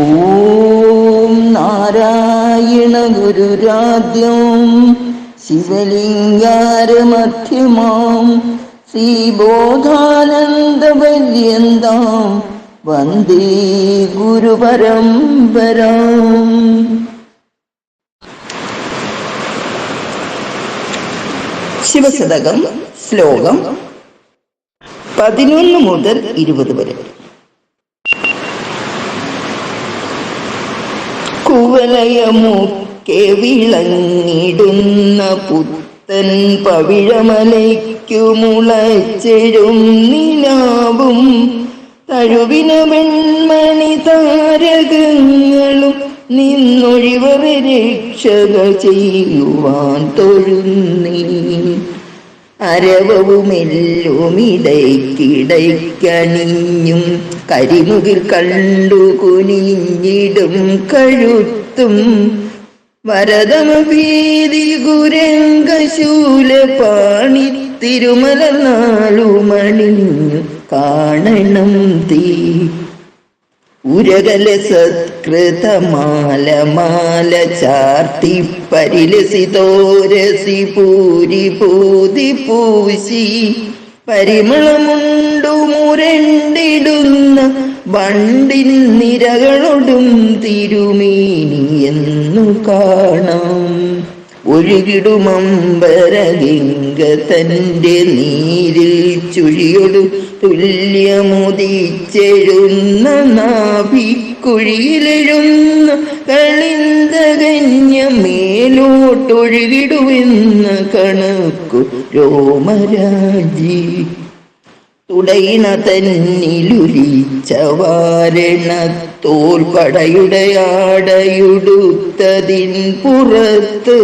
ഓം നാരായണ ഗുരുരാദ്യം ശിവലിംഗാരമധ്യമാം ശ്രീബോധാനന്ദപര്യന്താം വന്ദേ ഗുരുപരമ്പരാം. ശിവശതകം ശ്ലോകം പതിനൊന്ന് മുതൽ ഇരുപത് വരെ. കുവലയമൊക്കെ വിളങ്ങിടുന്ന പുത്തൻ പവിഴമലയ്ക്കു മുളച്ചെഴും നിലാവും. തഴുവിന വെൺമണി താരകങ്ങളും നിന്നൊഴിവ രക്ഷക ചെയ്യുവാൻ തൊഴുന്നീ അരവവുമെല്ലുമിടയ്ക്കിടയ്ക്കണിഞ്ഞും കരിമുകിൽ കണ്ടു കുനിഞ്ഞിടും കഴുത്തും. വരതമഭീതി ഗുരംഗശൂല പാണി തിരുമല നാളുമണിഞ്ഞു കാണണം തീ. ഉരകല സത്കൃതമാലമാല ചാർത്തി പരിലസിതോരസി പൂരി പൂതി പൂശി. പരിമളമുണ്ടു മുരണ്ടിടുന്ന വണ്ടിൻ നിരകളൊടും തിരുമേനി എന്നു കാണാം. ഒഴുകിടുമമ്പരഗംഗ തന്റെ നീരിൽ ചുഴിയൊടു തുല്യമുദിച്ചെഴുന്ന നാഭിക്കുഴിയിലെഴുന്ന കളിന്തകന്യ മേലോട്ടൊഴുകിടുവെന്ന കണക്കു രോമരാജി. തുടയിണ തന്നിലുലിച്ച വാരണ തോൽപടയുടെ ആടയുടുത്തതിൻ പുറത്ത്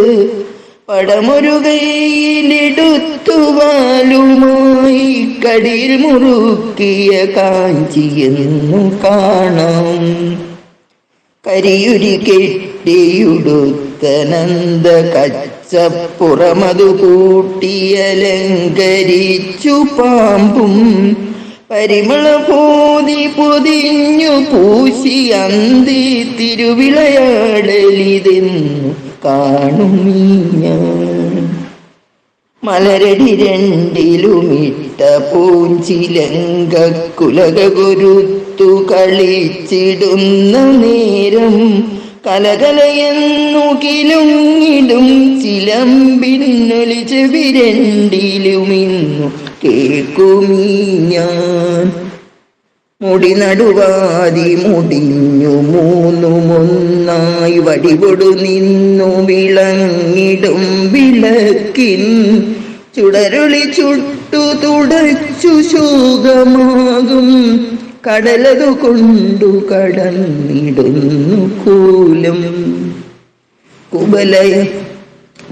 പടമൊരു കൈയിലെടുത്തു വാലുമായി കടിയിൽ മുറുക്കിയ കാഞ്ചിയെന്നു കാണാം. കരിയുരി കെട്ടിയുടുത്തനന്ദ കച്ചപ്പുറമതു കൂട്ടിയലങ്കരിച്ചു പാമ്പും പരിമള പോതി പൊതിഞ്ഞു പൂശി അന്തി തിരുവിളയാടലിതെന്നു ഞാൻ മലരടി രണ്ടിലുമിട്ട പൂഞ്ചിലങ്ക കളിച്ചിടുന്ന നേരം കലകലയെന്നു കിലുങ്ങിടും ചെവിരണ്ടിലും ചെവിരണ്ടിലുമിന്നു കേൾക്കുമീ ഞാൻ. മുടി നടുവാതി മുടിഞ്ഞു മൂന്നുമൊന്നായി വടിപൊടു നിന്നു വിളങ്ങിടും വിളക്കിൻ. ചുടരുളി ചുട്ടു തുടച്ചു ശോകമാകും. കടലതു കൊണ്ടു കടന്നിടുന്നു കൂലം. കുബലയ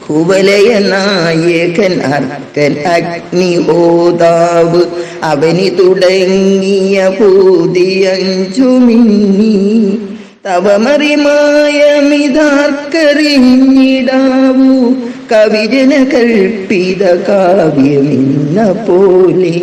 കുബലയ നായകൻ അർക്കൻ അഗ്നി ഓതാവ് അവനി തുടങ്ങിയ പൂതിയഞ്ചു മിന്നി തവമറിമായ മിതാർക്കറിഞ്ഞിടാവൂ കവിരന കൽപ്പിത കാവ്യമിന്ന പോലെ.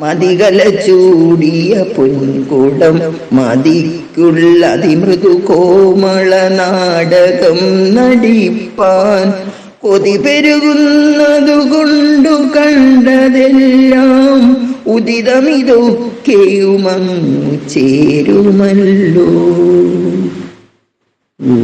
മതികല ചൂടിയ പൊൻകുടം മതിക്കുള്ള അതിമൃദു കോമള നാടകം നടിപ്പാൻ. കൊതി പെരുകുന്നതുകൊണ്ടു കണ്ടതെല്ലാം ഉദിതമിതൊക്കെയുമങ്ങു ചേരുമല്ലോ. ഊ